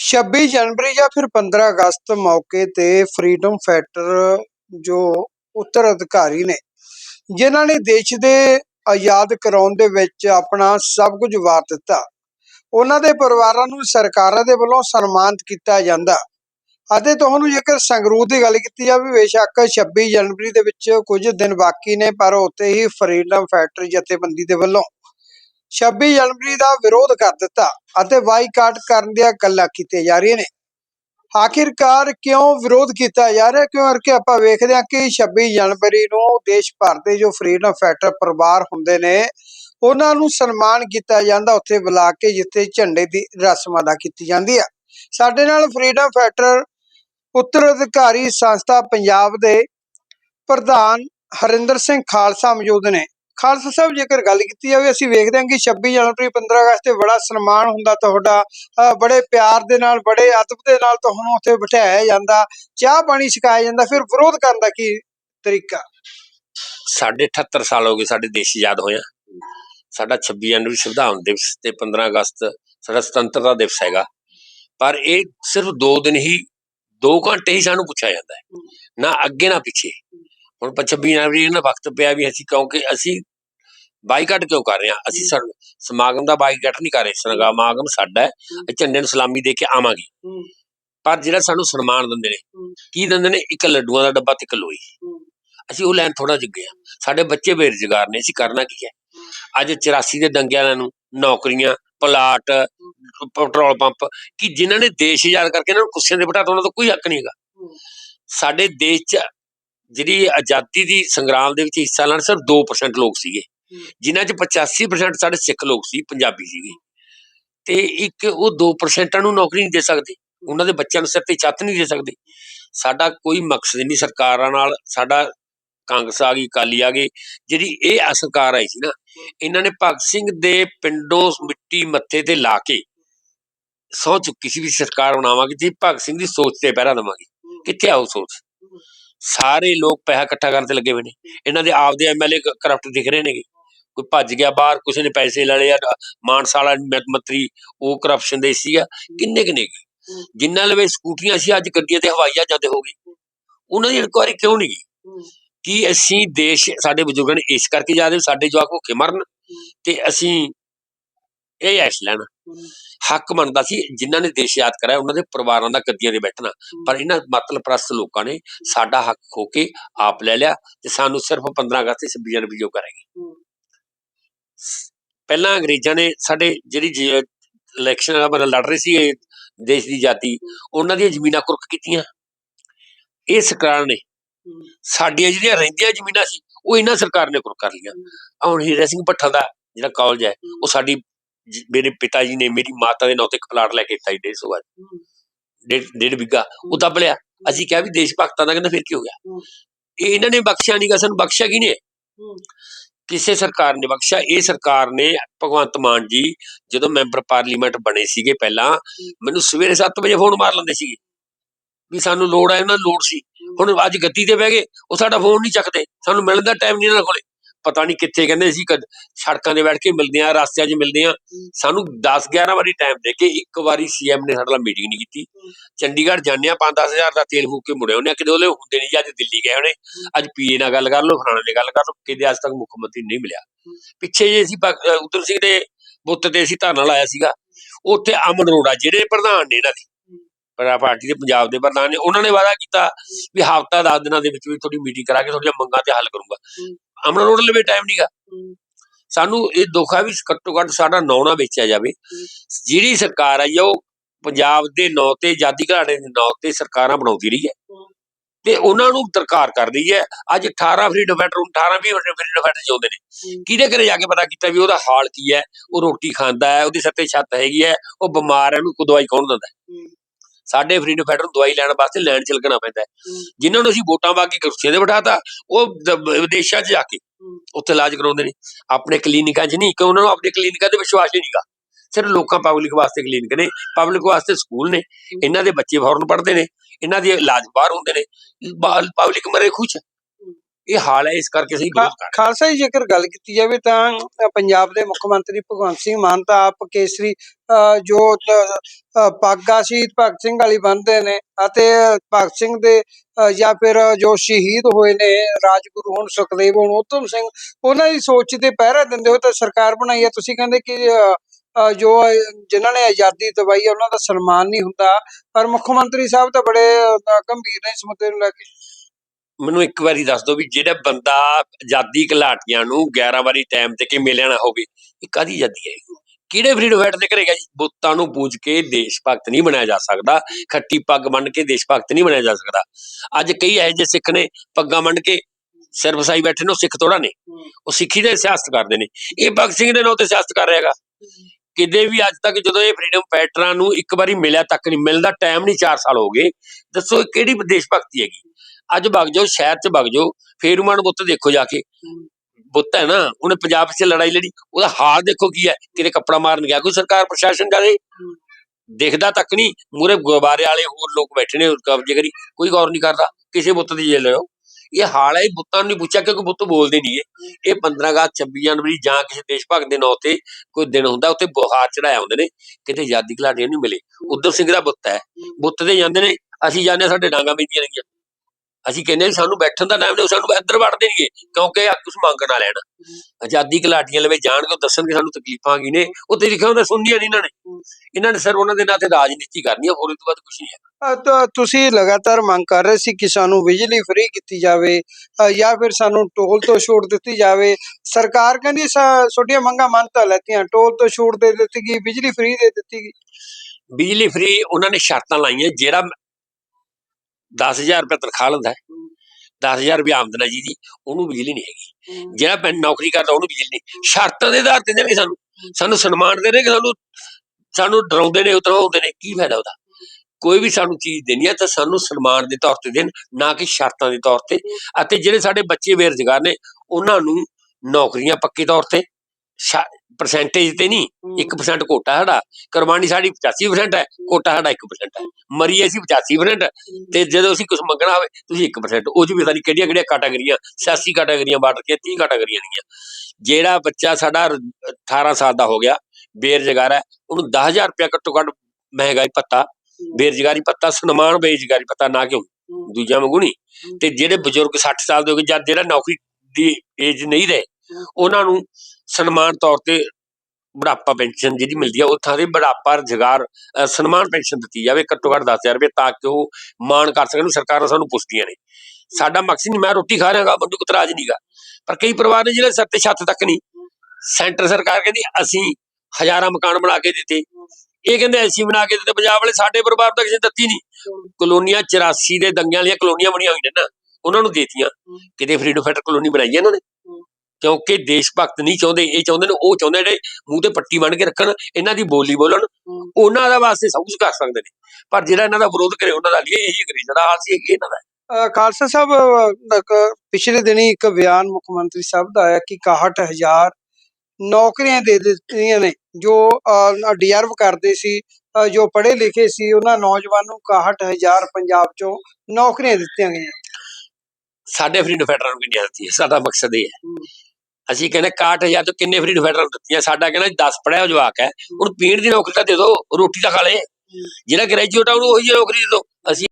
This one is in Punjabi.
26 ਜਨਵਰੀ ਜਾਂ ਫਿਰ 15 ਅਗਸਤ ਮੌਕੇ ਤੇ ਫਰੀਡਮ ਫਾਈਟਰ ਜੋ ਉੱਤਰ ਅਧਿਕਾਰੀ ਨੇ, ਜਿਨ੍ਹਾਂ ਨੇ ਦੇਸ਼ ਦੇ ਆਜ਼ਾਦ ਕਰਾਉਣ ਦੇ ਵਿੱਚ ਆਪਣਾ ਸਭ ਕੁਝ ਵਾਰ ਦਿੱਤਾ, ਉਹਨਾਂ ਦੇ ਪਰਿਵਾਰਾਂ ਨੂੰ ਸਰਕਾਰਾਂ ਦੇ ਵੱਲੋਂ ਸਨਮਾਨਿਤ ਕੀਤਾ ਜਾਂਦਾ। ਅਤੇ ਤੁਹਾਨੂੰ ਜੇਕਰ ਸੰਗਰੂਰ ਦੀ ਗੱਲ ਕੀਤੀ ਜਾਵੇ, ਬੇਸ਼ੱਕ 26 ਜਨਵਰੀ ਦੇ ਵਿੱਚ ਕੁਝ ਦਿਨ ਬਾਕੀ ਨੇ, ਪਰ ਉੱਥੇ ਹੀ ਫਰੀडम ਫਾਈਟਰ ਜਥੇਬੰਦੀ ਦੇ ਵੱਲੋਂ 26 ਜਨਵਰੀ ਦਾ ਵਿਰੋਧ ਕਰ ਦਿੱਤਾ ਅਤੇ ਬਾਈਕਾਟ ਕਰਨ ਦੀਆਂ ਗੱਲਾਂ ਕੀਤੀਆਂ ਜਾ ਰਹੀਆਂ ਨੇ। ਆਖਿਰਕਾਰ ਕਿਉਂ ਵਿਰੋਧ ਕੀਤਾ ਜਾ ਰਿਹਾ? ਕਿਉਂ? ਕਿਉਂਕਿ ਆਪਾਂ ਵੇਖਦੇ ਹਾਂ ਕਿ 26 ਜਨਵਰੀ ਨੂੰ ਦੇਸ਼ ਭਰ ਦੇ ਜੋ ਫਰੀਡਮ ਫਾਈਟਰ ਪਰਿਵਾਰ ਹੁੰਦੇ ਨੇ, ਉਹਨਾਂ ਨੂੰ ਸਨਮਾਨ ਕੀਤਾ ਜਾਂਦਾ ਉੱਥੇ ਬੁਲਾ ਕੇ, ਜਿੱਥੇ ਝੰਡੇ ਦੀ ਰਸਮ ਅਦਾ ਕੀਤੀ ਜਾਂਦੀ ਆ। ਸਾਡੇ ਨਾਲ ਫਰੀਡਮ ਫਾਈਟਰ ਉੱਤਰ ਅਧਿਕਾਰੀ ਸੰਸਥਾ ਪੰਜਾਬ ਦੇ ਪ੍ਰਧਾਨ ਹਰਿੰਦਰ ਸਿੰਘ ਖਾਲਸਾ ਮੌਜੂਦ ਨੇ। ਖਾਲਸਾ ਸਾਹਿਬ, ਜੇਕਰ ਗੱਲ ਕੀਤੀ ਜਾਵੇ, ਅਸੀਂ ਵੇਖਦੇ ਹਾਂ ਕਿ 26 ਜਨਵਰੀ 15 ਅਗਸਤ ਤੇ ਬੜਾ ਸਨਮਾਨ ਹੁੰਦਾ ਤੁਹਾਡਾ ਬੜੇ ਪਿਆਰ ਦੇ ਨਾਲ, ਬੜੇ ਅਦਬ ਦੇ ਨਾਲ ਤੁਹਾਨੂੰ ਉੱਥੇ ਬਿਠਾਇਆ ਜਾਂਦਾ, ਚਾਹ ਪਾਣੀ ਛਕਾਇਆ ਜਾਂਦਾ, ਫਿਰ ਵਿਰੋਧ ਕਰਨ ਦਾ ਕੀ ਤਰੀਕਾ? ਸਾਡੇ 78 ਸਾਲ ਹੋ ਗਏ ਸਾਡੇ ਦੇਸ਼ ਆਜ਼ਾਦ ਹੋਇਆ। ਸਾਡਾ 26 ਜਨਵਰੀ ਸੰਵਿਧਾਨ ਦਿਵਸ ਤੇ 15 ਅਗਸਤ ਸਾਡਾ ਸੁਤੰਤਰਤਾ ਦਿਵਸ ਹੈਗਾ। ਪਰ ਇਹ ਸਿਰਫ 2 ਦਿਨ ਹੀ 2 ਘੰਟੇ ਹੀ ਸਾਨੂੰ ਪੁੱਛਿਆ ਜਾਂਦਾ ਹੈ। ਨਾ ਅੱਗੇ ਨਾ ਪਿੱਛੇ। ਹੁਣ 26 ਜਨਵਰੀ ਇਹਨਾਂ ਵਕਤ ਪਿਆ ਵੀ ਅਸੀਂ ਕਿਉਂਕਿ ਅਸੀਂ ਬਾਈਕਾਟ ਕਿਉਂ ਕਰ ਰਹੇ ਹਾਂ? ਅਸੀਂ ਸਰ- ਸਮਾਗਮ ਦਾ ਬਾਈਕਾਟ ਨਹੀਂ ਕਰ ਰਹੇ ਸਮਾਗਮ ਸਾਡਾ ਹੈ ਅਸੀਂ ਝੰਡੇ ਨੂੰ ਸਲਾਮੀ ਦੇ ਕੇ ਆਵਾਂਗੇ। ਪਰ ਜਿਹੜਾ ਸਾਨੂੰ ਸਨਮਾਨ ਦਿੰਦੇ ਨੇ ਕੀ ਦਿੰਦੇ ਨੇ? ਇੱਕ ਲੱਡੂਆਂ ਦਾ ਡੱਬਾ ਤੇ ਇੱਕ ਲੋਈ ਅਸੀਂ ਉਹ ਲੈਣ ਥੋੜਾ ਜੁਗੇ ਆ ਸਾਡੇ ਬੱਚੇ ਬੇਰੁਜ਼ਗਾਰ ਨੇ ਅਸੀਂ ਕਰਨਾ ਕੀ ਹੈ? ਅੱਜ 84 ਦੇ ਦੰਗਿਆਂ ਨੂੰ ਨੌਕਰੀਆਂ ਪਲਾਟ ਪੈਟਰੋਲ ਪੰਪ ਕਿ ਜਿਨ੍ਹਾਂ ਨੇ ਦੇਸ਼ ਆਜ਼ਾਦ ਕਰਕੇ ਇਹਨਾਂ ਨੂੰ ਕੁਰਸੀਆਂ ਤਾ ਉਹਨਾਂ ਦਾ ਕੋਈ ਹੱਕ ਨਹੀਂ ਹੈਗਾ। ਸਾਡੇ ਦੇਸ਼ 'ਚ ਜਿਹੜੀ ਆਜ਼ਾਦੀ ਦੀ ਸੰਗਰਾਮ ਦੇ ਵਿੱਚ ਹਿੱਸਾ ਲੈਣ ਸਿਰਫ 2% ਲੋਕ ਸੀਗੇ। ਜਿਨ੍ਹਾਂ 'ਚ 85% ਸਾਡੇ ਸਿੱਖ ਲੋਕ ਸੀ, ਪੰਜਾਬੀ ਸੀਗੇ ਤੇ ਇੱਕ ਉਹ 2% ਨੂੰ ਨੌਕਰੀ ਨਹੀਂ ਦੇ ਸਕਦੇ। ਉਹਨਾਂ ਦੇ ਬੱਚਿਆਂ ਨੂੰ ਸਿਰ ਤੇ ਛੱਤ ਨਹੀਂ ਦੇ ਸਕਦੇ। ਸਾਡਾ ਕੋਈ ਮਕਸਦ ਨਹੀਂ ਸਰਕਾਰਾਂ ਨਾਲ। ਸਾਡਾ ਕਾਂਗਰਸ ਆ ਗਈ, ਅਕਾਲੀ ਆ ਗਈ ਜਿਹੜੀ ਇਹ ਸਰਕਾਰ ਆਈ ਸੀ ਨਾ, ਇਹਨਾਂ ਨੇ ਭਗਤ ਸਿੰਘ ਦੇ ਪਿੰਡੋਂ ਮਿੱਟੀ ਮੱਥੇ ਤੇ ਲਾ ਕੇ ਸਹੁੰ ਚੁੱਕੀ ਸੀ ਵੀ ਸਰਕਾਰ ਬਣਾਵਾਂਗੇ, ਜੀ ਭਗਤ ਸਿੰਘ ਦੀ ਸੋਚ ਤੇ ਪਹਿਰਾ ਦੇਵਾਂਗੇ। ਕਿੱਥੇ ਆਉ ਸੋਚ? ਸਾਰੇ ਲੋਕ ਪੈਸਾ ਇਕੱਠਾ ਕਰਨ ਤੇ ਲੱਗੇ ਹੋਏ ਨੇ। ਇਹਨਾਂ ਦੇ ਆਪਦੇ ਐਮਐਲਏ ਕਰਪਟ ਦਿਖ ਰਹੇ ਨੇਗੇ। ਕੋਈ ਭੱਜ ਗਿਆ ਬਾਹਰ ਕਿਸੇ ਨੇ ਪੈਸੇ ਲੈ ਲਏ ਆ ਮਾਨਸਾ ਵਾਲਾ ਮ- ਮੰਤਰੀ, ਉਹ ਕਰਪਸ਼ਨ ਦੇ ਸੀਗਾ ਕਿੰਨੇ ਕਿੰਨੇ ਜਿੰਨਾਂ ਲਵੇ ਸਕੂਟਰੀਆਂ ਸੀ, ਅੱਜ ਗੱਡੀਆਂ ਤੇ ਹਵਾਈ ਜਹਾਜ਼ਾਂ ਤੇ ਹੋ ਗਈ। ਉਹਨਾਂ ਦੀ ਇਨਕੁਆਇਰੀ ਕਿਉਂ ਨਹੀਂ ਗਈ? ਕਿ ਅਸੀਂ ਦੇਸ਼, ਸਾਡੇ ਬਜ਼ੁਰਗਾਂ ਨੇ ਇਸ ਕਰਕੇ ਜਾਦੇ ਸਾਡੇ ਜਵਾਕ ਭੁੱਖੇ ਮਰਨ ਤੇ ਅਸੀਂ ਇਹ ਐਸ਼ ਲੈਣਾ। ਹੱਕ ਮੰਨਦਾ ਸੀ, ਜਿਨ੍ਹਾਂ ਨੇ ਦੇਸ਼ ਯਾਦ ਕਰਾਇਆ, ਉਹਨਾਂ ਦੇ ਪਰਿਵਾਰਾਂ ਦਾ ਗੱਦੀਆਂ ਤੇ ਬੈਠਣਾ। ਪਰ ਇਹਨਾਂ ਮਤਲਬ ਪ੍ਰਸਤ ਲੋਕਾਂ ਨੇ ਸਾਡਾ ਹੱਕ ਖੋ ਕੇ ਆਪ ਲੈ ਲਿਆ ਤੇ ਸਾਨੂੰ ਸਿਰਫ 15 ਅਗਸਤ ਤੇ 26 ਜਨਵਰੀ ਜੋ ਕਰੇਗੀ। ਪਹਿਲਾਂ ਅੰਗਰੇਜ਼ਾਂ ਨੇ ਸਾਡੇ ਜਿਹੜੀ ਇਲੈਕਸ਼ਨ ਮਤਲਬ ਲੜ ਰਹੇ ਸੀ ਇਹ ਦੇਸ਼ ਦੀ ਜਾਤੀ, ਉਹਨਾਂ ਦੀਆਂ ਜ਼ਮੀਨਾਂ ਕੁਰਕ ਕੀਤੀਆਂ। ਇਹ ਸਰਕਾਰ ਨੇ ਸਾਡੀਆਂ ਜਿਹੜੀਆਂ ਰਹਿੰਦੀਆਂ ਜ਼ਮੀਨਾਂ ਸੀ, ਉਹ ਇਹਨਾਂ ਸਰਕਾਰ ਨੇ ਕੁਰਕ ਕਰ ਲਈਆਂ। ਹੁਣ ਹੀਰਾ ਸਿੰਘ ਭੱਠਾ ਦਾ ਜਿਹੜਾ ਕਾਲਜ ਹੈ, ਉਹ ਸਾਡੀ ਮੇਰੇ ਪਿਤਾ ਜੀ ਨੇ, ਮੇਰੀ ਮਾਤਾ ਦੇ ਨਾਂ ਤੇ ਇੱਕ ਪਲਾਟ ਲੈ ਕੇ ਦਿੱਤਾ ਜੀ 150 ਵਾਰ ਡੇਢ ਡੇਢ ਬਿੱਗਾ, ਉਹ ਦੱਬ ਲਿਆ। ਅਸੀਂ ਕਿਹਾ ਵੀ ਦੇਸ਼ ਭਗਤਾਂ ਦਾ ਕਹਿੰਦਾ ਫਿਰ ਕੀ ਹੋ ਗਿਆ? ਇਹ ਇਹਨਾਂ ਨੇ ਬਖਸ਼ਿਆ ਨਹੀਂ ਗਾ, ਸਾਨੂੰ ਬਖਸ਼ਿਆ ਕੀ ਨੇ? ਕਿਸੇ ਸਰਕਾਰ ਨੇ ਬਖਸ਼ਿਆ ਇਹ ਸਰਕਾਰ ਨੇ ਭਗਵੰਤ ਮਾਨ ਜੀ ਜਦੋਂ ਮੈਂਬਰ ਪਾਰਲੀਮੈਂਟ ਬਣੇ ਸੀਗੇ ਪਹਿਲਾਂ ਮੈਨੂੰ ਸਵੇਰੇ 7 ਵਜੇ ਫੋਨ ਮਾਰ ਲੈਂਦੇ ਸੀਗੇ ਵੀ ਸਾਨੂੰ ਲੋੜ ਹੈ ਉਹਨਾਂ ਨੂੰ ਲੋੜ ਸੀ। ਹੁਣ ਅੱਜ ਗੱਦੀ ਤੇ ਬਹਿ ਗਏ ਉਹ ਸਾਡਾ ਫੋਨ ਨਹੀਂ ਚੱਕਦੇ ਸਾਨੂੰ ਮਿਲਣ ਦਾ ਟਾਈਮ ਨਹੀਂ ਇਹਨਾਂ ਕੋਲੇ। ਪਤਾ ਨਹੀਂ ਕਿੱਥੇ ਕਹਿੰਦੇ ਅਸੀਂ ਕਦ ਸੜਕਾਂ ਦੇ ਬੈਠ ਕੇ ਮਿਲਦੇ ਆ ਰਸਤਿਆਂ 'ਚ ਮਿਲਦੇ ਆ ਸਾਨੂੰ 10 11 ਵਾਰੀ ਟਾਈਮ ਦੇ ਕੇ ਇੱਕ ਵਾਰੀ ਸੀਐਮ ਨੇ ਸਾਡੇ ਨਾਲ ਮੀਟਿੰਗ ਨਹੀਂ ਕੀਤੀ। ਚੰਡੀਗੜ੍ਹ ਜਾਂਦੇ ਆ 5 ਹਜ਼ਾਰ ਦਾ ਤੇਲ ਫੂਕ ਕੇ ਮੁੜੇ ਉਹਨੇ ਕਿਤੇ ਉਹਲੇ ਹੁੰਦੇ ਨਹੀਂ ਅੱਜ ਦਿੱਲੀ ਗਏ ਹੋਣੇ। ਅੱਜ ਪੀਏ ਨਾਲ ਗੱਲ ਕਰ ਲਓ ਫਲਾਣੇ ਨਾਲ ਗੱਲ ਕਰ ਲਓ ਕਿਤੇ ਅੱਜ ਤੱਕ ਮੁੱਖ ਮੰਤਰੀ ਨਹੀਂ ਮਿਲਿਆ। ਪਿੱਛੇ ਜੇ ਅਸੀਂ ਉਧਰ ਸਿੰਘ ਦੇ ਬੁੱਤ ਤੇ ਅਸੀਂ ਧਰਨਾ ਲਾਇਆ ਸੀਗਾ। ਉੱਥੇ ਅਮਨ ਅਰੋੜਾ ਜਿਹੜੇ ਪ੍ਰਧਾਨ ਨੇ ਇਹਨਾਂ ਦੇ ਪਰ ਪਾਰਟੀ ਦੇ ਪੰਜਾਬ ਦੇ ਪ੍ਰਧਾਨ ਨੇ ਉਹਨਾਂ ਨੇ ਵਾਅਦਾ ਕੀਤਾ ਵੀ ਹਫ਼ਤਾ 10 ਦਿਨਾਂ ਦੇ ਵਿੱਚ ਵੀ ਤੁਹਾਡੀ ਮੀਟਿੰਗ ਕਰਾ ਕੇ ਤੁਹਾਡੀਆਂ ਮੰਗਾਂ ਤੇ ਹੱਲ ਕਰੂੰਗਾ। ਅਮਰ ਰੋਡ ਲਵੇ ਟਾਈਮ ਨਹੀਂਗਾ ਸਾਨੂੰ ਇਹ ਦੁੱਖਾ ਵੀ ਘੱਟੋ ਘੱਟ ਸਾਡਾ ਨੌਣਾ ਵੇਚਿਆ ਜਾਵੇ। ਜਿਹੜੀ ਸਰਕਾਰ ਆਈ ਉਹ ਪੰਜਾਬ ਦੇ ਨਾਂ ਤੇ ਜਾਦੀ ਘਰਾਣੇ ਦੇ ਨਾਂ ਤੇ ਸਰਕਾਰਾਂ ਬਣਾਉਂਦੀ ਰਹੀ ਹੈ। ਤੇ ਉਹਨਾਂ ਨੂੰ ਦਰਕਾਰ ਕਰਦੀ ਹੈ ਅੱਜ 18 ਫਰੀਡਮ ਫਾਈਟਰ 18 ਵੀ ਫਰੀਡਮ ਫਾਈਟਰ ਜਿਉਂਦੇ ਨੇ। ਕਿਹਦੇ ਘਰੇ ਜਾ ਕੇ ਪਤਾ ਕੀਤਾ ਵੀ ਉਹਦਾ ਹਾਲ ਕੀ ਹੈ ਉਹ ਰੋਟੀ ਖਾਂਦਾ ਹੈ ਉਹਦੀ ਸੱਤੇ ਛੱਤ ਹੈਗੀ ਹੈ ਉਹ ਬਿਮਾਰ ਹੈ ਉਹਨੂੰ ਦਵਾਈ ਕੌਣ ਦਿੰਦਾ ਸਾਡੇ ਫਰੀडम ਫਾਈਟਰ ਨੂੰ ਦਵਾਈ ਲੈਣ ਵਾਸਤੇ ਲੈਣ ਚ ਲੱਗਣਾ ਪੈਂਦਾ ਜਿਨ੍ਹਾਂ ਨੂੰ ਅਸੀਂ ਵੋਟਾਂ ਪਾ ਕੇ ਕੁਰਸੀਆਂ ਤੇ ਬਿਠਾਤਾ ਉਹ ਵਿਦੇਸ਼ਾਂ 'ਚ ਜਾ ਕੇ ਉੱਥੇ ਇਲਾਜ ਕਰਾਉਂਦੇ ਨੇ। ਆਪਣੇ ਕਲੀਨਿਕਾਂ 'ਚ ਨਹੀਂ ਕਿ ਉਹਨਾਂ ਨੂੰ ਆਪਣੇ ਕਲੀਨਿਕਾਂ ਤੇ ਵਿਸ਼ਵਾਸ ਹੀ ਨਹੀਂਗਾ। ਸਿਰਫ ਲੋਕਾਂ ਪਬਲਿਕ ਵਾਸਤੇ ਕਲੀਨਿਕ ਨੇ ਪਬਲਿਕ ਵਾਸਤੇ ਸਕੂਲ ਨੇ ਇਹਨਾਂ ਦੇ ਬੱਚੇ ਫੌਰਨ ਪੜ੍ਹਦੇ ਨੇ ਇਹਨਾਂ ਦੇ ਇਲਾਜ ਬਾਹਰ ਹੁੰਦੇ ਨੇ। ਪਬਲਿਕ ਮਰੇ ਖੁਸ਼। ਇਹ ਹਾਲ ਹੈ ਇਸ ਕਰਕੇ ਅਸੀਂ ਵਿਰੋਧ ਕਰ ਰਹੇ ਖਾਲਸਾ ਜੀ ਜੇਕਰ ਗੱਲ ਕੀਤੀ ਜਾਵੇ ਤਾਂ ਪੰਜਾਬ ਦੇ ਮੁੱਖ ਮੰਤਰੀ ਭਗਵੰਤ ਸਿੰਘ ਮਾਨ ਤਾਂ ਆਪ ਕੇਸਰੀ ਜੋ ਅ, ਸ਼ਹੀਦ ਭਗਤ ਸਿੰਘ ਵਾਲੀ ਬੰਨ੍ਹਦੇ ਨੇ ਅਤੇ ਭਗਤ ਸਿੰਘ ਦੇ ਜਾਂ ਫਿਰ ਜੋ ਸ਼ਹੀਦ ਹੋਏ ਨੇ ਰਾਜਗੁਰੂ ਹੁਣ ਸੁਖਦੇਵ ਹੁਣ ਉਤਮ ਸਿੰਘ ਉਹਨਾਂ ਦੀ ਸੋਚ ਤੇ ਪਹਿਰਾ ਦਿੰਦੇ ਹੋ ਤਾਂ ਸਰਕਾਰ ਬਣਾਈ ਹੈ। ਤੁਸੀਂ ਕਹਿੰਦੇ ਕਿ ਜੋ ਅ, ਜਿਨ੍ਹਾਂ ਨੇ ਆਜ਼ਾਦੀ ਦਵਾਈ ਹੈ ਉਹਨਾਂ ਦਾ ਸਨਮਾਨ ਨਹੀਂ ਹੁੰਦਾ। ਪਰ ਮੁੱਖ ਮੰਤਰੀ ਸਾਹਿਬ ਤਾਂ ਬੜੇ ਗੰਭੀਰ ਨੇ ਇਸ ਮੁੱਦੇ ਨੂੰ ਲੈ ਕੇ। ਮੈਨੂੰ ਇੱਕ ਵਾਰੀ ਦੱਸ ਦਿਓ ਵੀ ਜਿਹੜਾ ਬੰਦਾ ਆਜ਼ਾਦੀ ਘਲਾਟੀਆਂ ਨੂੰ 11 ਵਾਰੀ ਟਾਈਮ ਤੇ ਕਿਵੇਂ ਲੈਣਾ ਹੋਵੇ, ਇਹ ਕਾਦੀ ਆਜ਼ਾਦੀ ਹੈ? ਕਿਹੜੇ ਫਰੀडम ਫਾਈਟਰ ਦੇ ਕਰੇਗਾ ਜੀ? ਬੁੱਤਾਂ ਨੂੰ ਪੂਜ ਕੇ ਦੇਸ਼ ਭਗਤ ਨਹੀਂ ਬਣਾਇਆ ਜਾ ਸਕਦਾ, ਖੱਟੀ ਪੱਗ ਬੰਨ ਕੇ ਦੇਸ਼ ਭਗਤ ਨਹੀਂ ਬਣਾਇਆ ਜਾ ਸਕਦਾ। ਅੱਜ ਕਈ ਇਹੋ ਜਿਹੇ ਸਿੱਖ ਨੇ, ਪੱਗਾਂ ਬੰਨ ਕੇ ਸਿਰ ਬੈਠੇ ਨੇ, ਉਹ ਸਿੱਖ ਥੋੜਾ ਨੇ। ਉਹ ਸਿੱਖੀ ਦੇ ਸਿਆਸਤ ਕਰਦੇ ਨੇ। ਇਹ ਭਗਤ ਸਿੰਘ ਦੇ ਨਾਂ ਤੇ ਸਿਆਸਤ ਕਰ ਰਿਹਾਗਾ ਕਿਤੇ ਵੀ ਅੱਜ ਤੱਕ ਜਦੋਂ ਇਹ ਫਰੀडम ਫਾਈਟਰਾਂ ਨੂੰ ਇੱਕ ਵਾਰੀ ਮਿਲਿਆ ਤੱਕ ਨਹੀਂ ਮਿਲਦਾ ਟਾਈਮ ਨਹੀਂ 4 ਸਾਲ ਹੋ ਗਏ। ਦੱਸੋ ਇਹ ਕਿਹੜੀ ਵਿਦੇਸ਼ ਭਗਤੀ ਹੈਗੀ? ਅੱਜ ਵਗ ਜਾਓ ਸ਼ਹਿਰ 'ਚ ਵਗ ਜਾਓ ਫੇਰ ਉਹਨਾਂ ਨੂੰ ਬੁੱਤ ਦੇਖੋ ਜਾ ਕੇ। ਬੁੱਤ ਹੈ ਨਾ ਉਹਨੇ ਪੰਜਾਬ 'ਚ ਲੜਾਈ ਲੜੀ ਉਹਦਾ ਹਾਲ ਦੇਖੋ ਕੀ ਹੈ ਕਿਤੇ ਕੱਪੜਾ ਮਾਰਨ ਗਿਆ ਕੋਈ ਸਰਕਾਰ ਪ੍ਰਸ਼ਾਸਨ ਕਰੇ ਦੇਖਦਾ ਤੱਕ ਨਹੀਂ ਮੂਰੇ ਗੁਬਾਰੇ ਵਾਲੇ ਹੋਰ ਲੋਕ ਬੈਠੇ ਨੇ ਕਬਜ਼ੇ ਕਰੀ ਕੋਈ ਗੌਰ ਨਹੀਂ ਕਰਦਾ ਕਿਸੇ ਬੁੱਤ ਦੀ ਜੇ ਲਿਓ ਇਹ ਹਾਲ ਹੈ ਇਹ ਬੁੱਤਾਂ ਨੂੰ ਨਹੀਂ ਪੁੱਛਿਆ ਕਿਉਂਕਿ ਬੁੱਤ ਬੋਲਦੇ ਨਹੀਂ ਇਹ ਇਹ 15 ਅਗਸਤ 26 ਜਨਵਰੀ ਜਾਂ ਕਿਸੇ ਦੇਸ਼ ਭਗਤ ਦੇ ਨਾਂ ਤੇ ਕੋਈ ਦਿਨ ਹੁੰਦਾ ਉੱਤੇ ਬੁਹਾਰ ਚੜਾਇਆ ਹੁੰਦੇ ਨੇ ਕਿਤੇ ਆਜ਼ਾਦੀ ਘਲਾਟੀਆਂ ਨਹੀਂ ਮਿਲੇ। ਉਧਮ ਸਿੰਘ ਦਾ ਬੁੱਤ ਹੈ ਬੁੱਤ ਤੇ ਜਾਂਦੇ ਨੇ ਅਸੀਂ ਜਾਂਦੇ ਹਾਂ, ਸਾਡੇ ਡਾਂਗਾ ਮਿਲਦੀਆਂ ਨੇਗੀਆਂ ਅਸੀਂ ਕਹਿੰਦੇ ਵੀ ਸਾਨੂੰ ਬੈਠਣ ਦਾ ਟਾਈਮ ਨਹੀਂ ਸਾਨੂੰ ਅੰਦਰ ਵੜ ਦੇਣਗੇ ਕਿਉਂਕਿ ਆ ਕੁਝ ਮੰਗ ਨਾ ਲੈਣ। ਆਜ਼ਾਦੀ ਘਲਾਟੀਆਂ ਲਵੇ ਜਾਣਗੇ ਉਹ ਦੱਸਣਗੇ ਸਾਨੂੰ ਤਕਲੀਫਾਂ ਕੀ ਨੇ ਉਹ ਤੇ ਲਿਖਿਆ ਹੁੰਦਾ ਸੁਣਨੀਆਂ ਨਹੀਂ ਇਹਨਾਂ ਨੇ। ਇਹਨਾਂ ਨੇ ਸਰ ਉਹਨਾਂ ਦੇ ਨਾਂ ਤੇ ਰਾਜਨੀਤੀ ਕਰਨੀ ਹੈ ਹੋਰ ਇਸ ਤੋਂ ਬਾਅਦ ਕੁਝ ਨਹੀਂ ਹੈ ਤਾਂ ਤੁਸੀਂ ਲਗਾਤਾਰ ਮੰਗ ਕਰ ਰਹੇ ਸੀ ਕਿ ਸਾਨੂੰ ਬਿਜਲੀ ਫ੍ਰੀ ਕੀਤੀ ਜਾਵੇ ਜਾਂ ਫਿਰ ਸਾਨੂੰ ਟੋਲ ਤੋਂ ਛੂਟ ਦਿੱਤੀ ਜਾਵੇ। ਸਰਕਾਰ ਕਹਿੰਦੀ ਤੁਹਾਡੀਆਂ ਮੰਗਾਂ ਮੰਨ ਤਾਂ ਲੈਤੀਆਂ ਟੋਲ ਤੋਂ ਛੂਟ ਦੇ ਦਿੱਤੀ ਗਈ ਬਿਜਲੀ ਫ੍ਰੀ ਦੇ ਦਿੱਤੀ ਗਈ। ਬਿਜਲੀ ਫ੍ਰੀ ਉਹਨਾਂ ਨੇ ਸ਼ਰਤਾਂ ਲਾਈਆਂ ਜਿਹੜਾ 10000 ਰੁਪਏ ਤਨਖਾਹ ਲੈਂਦਾ ਹੈ। 10000 ਰੁਪਏ ਆਮਦਨ ਹੈ ਜੀ ਦੀ ਉਹਨੂੰ ਬਿਜਲੀ ਨਹੀਂ ਹੈਗੀ। ਜਿਹੜਾ ਪਿੰਡ ਨੌਕਰੀ ਕਰਦਾ ਉਹਨੂੰ ਬਿਜਲੀ ਨਹੀਂ। ਸ਼ਰਤਾਂ ਦੇ ਆਧਾਰ ਤੇ ਦੇਣਗੇ ਸਾਨੂੰ। ਸਾਨੂੰ ਸਨਮਾਨ ਦੇ ਰਹੇ ਕਿ ਸਾਨੂੰ ਸਾਨੂੰ ਡਰਾਉਂਦੇ ਨੇ ਉਤਰਾਉਂਦੇ ਨੇ। ਕੀ ਫਾਇਦਾ ਉਹਦਾ? ਕੋਈ ਵੀ ਸਾਨੂੰ ਚੀਜ਼ ਦੇਣੀ ਹੈ ਤਾਂ ਸਾਨੂੰ ਸਨਮਾਨ ਦੇ ਤੌਰ ਤੇ ਦੇਣ ਨਾ ਕਿ ਸ਼ਰਤਾਂ ਦੇ ਤੌਰ ਤੇ। ਅਤੇ ਜਿਹੜੇ ਸਾਡੇ ਬੱਚੇ ਬੇਰੁਜ਼ਗਾਰ ਨੇ ਉਹਨਾਂ ਨੂੰ ਨੌਕਰੀਆਂ ਪੱਕੇ ਤੌਰ ਤੇ ਪਰਸੈਂਟੇਜ ਤੇ ਨਹੀਂ 1% ਕੋਟਾ ਸਾਡਾ ਕੁਰਬਾਨੀ ਸਾਡੀ 85% ਹੈ ਕੋਟਾ ਸਾਡਾ 1% ਹੈ। ਮਰੀ ਅਸੀਂ 85% ਤੇ ਜਦੋਂ ਅਸੀਂ ਕੁਝ ਮੰਗਣਾ ਹੋਵੇ ਤੁਸੀਂ 1% ਉਹ ਚ ਵੀ ਸਾਡੀ ਕਿਹੜੀਆਂ ਕਿਹੜੀਆਂ ਕੈਟਾਗਰੀਆਂ ਸਿਆਸੀ ਕੈਟਾਗਰੀਆਂ ਬਾਟ ਕੇ 30 ਕੈਟਾਗਰੀਆਂ ਨੇਗੀਆਂ ਜਿਹੜਾ ਬੱਚਾ ਸਾਡਾ ਰ- 18 ਸਾਲ ਦਾ ਹੋ ਗਿਆ ਬੇਰੁਜ਼ਗਾਰ ਹੈ ਉਹਨੂੰ 10000 ਰੁਪਇਆ ਘੱਟੋ ਘੱਟ ਮਹਿੰਗਾਈ ਭੱਤਾ ਬੇਰੁਜ਼ਗਾਰੀ ਭੱਤਾ ਸਨਮਾਨ ਬੇਰੁਜ਼ਗਾਰੀ ਭੱਤਾ ਨਾ ਕਿਉਂ? ਦੂਜਾ ਮੰਗੂਣੀ ਤੇ ਜਿਹੜੇ ਬਜ਼ੁਰਗ 60 ਸਾਲ ਦੇ ਹੋ ਗਏ ਜਾਂ ਜਿਹੜਾ ਨੌਕਰੀ ਦੀ ਏਜ ਨਹੀਂ ਰਹੇ ਉਹਨਾਂ ਨੂੰ ਸਨਮਾਨ ਤੌਰ ਤੇ ਬੁਢਾਪਾ ਪੈਨਸ਼ਨ ਜਿਹੜੀ ਮਿਲਦੀ ਆ ਉਹ ਥਾਂ ਤੇ ਬੁਢਾਪਾ ਰੁਜ਼ਗਾਰ ਅ, ਸਨਮਾਨ ਪੈਨਸ਼ਨ ਦਿੱਤੀ ਜਾਵੇ ਘੱਟੋ ਘੱਟ 10000 ਰੁਪਏ ਤਾਂ ਕਿ ਉਹ ਮਾਣ ਕਰ ਸਕਣ ਸਰਕਾਰਾਂ ਸਾਨੂੰ ਪੁੱਛਦੀਆਂ ਨੇ। ਸਾਡਾ ਮਕਸਦ ਨਹੀਂ ਮੈਂ ਰੋਟੀ ਖਾ ਰਿਹਾਗਾ ਮੈਨੂੰ ਕੋਈ ਇਤਰਾਜ਼ ਨਹੀਂਗਾ ਪਰ ਕਈ ਪਰਿਵਾਰ ਨੇ ਜਿਹੜੇ ਸਿਰ ਤੇ ਛੱਤ ਤੱਕ ਨਹੀਂ। ਸੈਂਟਰ ਸਰਕਾਰ ਕਹਿੰਦੀ ਅਸੀਂ ਹਜ਼ਾਰਾਂ ਮਕਾਨ ਬਣਾ ਕੇ ਦਿੱਤੇ। ਇਹ ਕਹਿੰਦੇ ਐਸੀ ਬਣਾ ਕੇ ਦਿੱਤੇ ਪੰਜਾਬ ਵਾਲੇ ਸਾਡੇ ਪਰਿਵਾਰ ਤੱਕ ਕਿਸੇ ਨੇ ਦਿੱਤੀ ਨਹੀਂ। ਕਲੋਨੀਆਂ 84 ਦੇ ਦੰਗਿਆਂ ਵਾਲੀਆਂ ਕਲੋਨੀਆਂ ਬਣੀਆਂ ਹੋਈਆਂ ਨੇ ਨਾ ਉਹਨਾਂ ਨੂੰ ਦੇਤੀਆਂ। ਕਿਤੇ ਫਰੀडम ਫਾਈਟਰ ਕਲੋਨੀ ਬਣਾਈ ਹੈ ਇਹਨਾਂ ਨੇ। ਕਿਉਂਕਿ ਦੇਸ਼ ਭਗਤ ਨਹੀਂ ਚਾਹੁੰਦੇ ਇਹ ਚਾਹੁੰਦੇ ਨੇ ਉਹ ਚਾਹੁੰਦੇ ਨੇ ਮੂੰਹ ਤੇ ਪੱਟੀ ਬੰਨ ਕੇ ਰੱਖਣ ਇਹਨਾਂ ਦੀ ਬੋਲੀ ਬੋਲਣ ਉਹਨਾਂ ਦਾ ਵਾਸਤੇ ਸਭ ਕੁਝ ਕਰ ਸਕਦੇ ਨੇ। ਪਰ ਜਿਹੜਾ ਇਹਨਾਂ ਦਾ ਵਿਰੋਧ ਕਰੇ ਉਹਨਾਂ ਦਾ ਲਈ ਇਹੀ ਅੰਗਰੇਜ਼ਾਂ ਦਾ ਹਾਲ ਸੀ ਕਿ ਇਹਨਾਂ ਦਾ ਖਾਲਸਾ ਸਾਹਿਬ ਪਿਛਲੇ ਦਿਨੀ ਇੱਕ ਬਿਆਨ ਮੁੱਖ ਮੰਤਰੀ ਸਾਹਿਬ ਦਾ ਆਇਆ ਕਿ 61000 ਨੌਕਰੀਆਂ ਦੇ ਦਿੱਤੀਆਂ ਨੇ ਜੋ ਡਿਜ਼ਰਵ ਕਰਦੇ ਸੀ ਜੋ ਪੜ੍ਹੇ ਲਿਖੇ ਸੀ ਉਹਨਾਂ ਨੌਜਵਾਨ ਨੂੰ 61000 ਪੰਜਾਬ ਚੋਂ ਨੌਕਰੀਆਂ ਦਿੱਤੀਆਂ ਗਈਆਂ। ਸਾਡੇ ਫਰੀडम ਫਾਈਟਰਾਂ ਨੂੰ ਕਿੰਨੀਆਂ ਦਿੱਤੀਆਂ ਸਾਡਾ ਮਕਸਦ ਇਹ ਹੈ। ਅਸੀਂ ਕਹਿੰਦੇ 61000 ਤੋਂ ਕਿੰਨੇ ਫਾਈਟਰਾਂ ਨੂੰ ਦਿੱਤੀਆਂ ਸਾਡਾ ਕਹਿੰਦਾ 10 ਪੜਿਆ ਜਵਾਕ ਹੈ ਹੁਣ ਪੀਣ ਦੀ ਨੌਕਰੀ ਤਾਂ ਦੇ ਦਿਓ ਰੋਟੀ ਤਾਂ ਖਾ ਲੇ ਜਿਹੜਾ ਗ੍ਰੈਜੂਏਟ ਆ ਉਹਨੂੰ ਉਹੀ ਨੌਕਰੀ ਦੇ ਦਿਓ ਅਸੀਂ